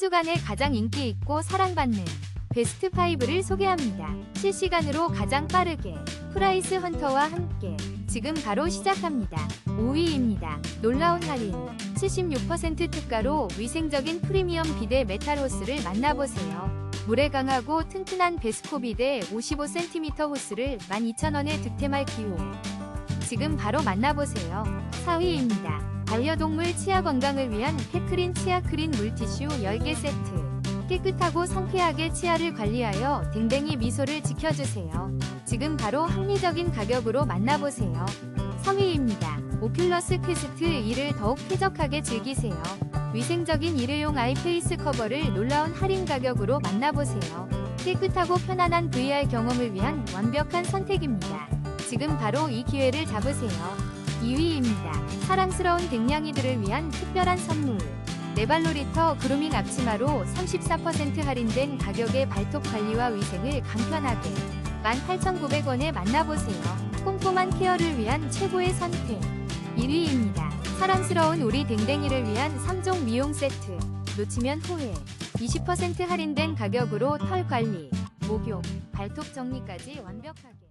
주간에 가장 인기 있고 사랑받는 베스트 5를 소개합니다. 실시간으로 가장 빠르게 프라이스 헌터와 함께 지금 바로 시작합니다. 5위입니다. 놀라운 할인 76% 특가로 위생적인 프리미엄 비데 메탈 호스를 만나보세요. 물에 강하고 튼튼한 베스코 비데 55cm 호스를 12,000원에 득템할 기회. 지금 바로 만나보세요. 4위입니다. 반려동물 치아 건강을 위한 팩크린 치아 크린 물티슈 10개 세트. 깨끗하고 상쾌하게 치아를 관리하여 댕댕이 미소를 지켜주세요. 지금 바로 합리적인 가격으로 만나보세요. 3위입니다. 오큘러스 퀘스트 2를 더욱 쾌적하게 즐기세요. 위생적인 일회용 아이 페이스 커버를 놀라운 할인 가격으로 만나보세요. 깨끗하고 편안한 VR 경험을 위한 완벽한 선택입니다. 지금 바로 이 기회를 잡으세요. 2위입니다. 사랑스러운 댕냥이들을 위한 특별한 선물. 네발로리터 그루밍 앞치마로 34% 할인된 가격의 발톱 관리와 위생을 간편하게 18,900원에 만나보세요. 꼼꼼한 케어를 위한 최고의 선택. 1위입니다. 사랑스러운 우리 댕댕이를 위한 3종 미용 세트. 놓치면 후회. 20% 할인된 가격으로 털 관리, 목욕, 발톱 정리까지 완벽하게.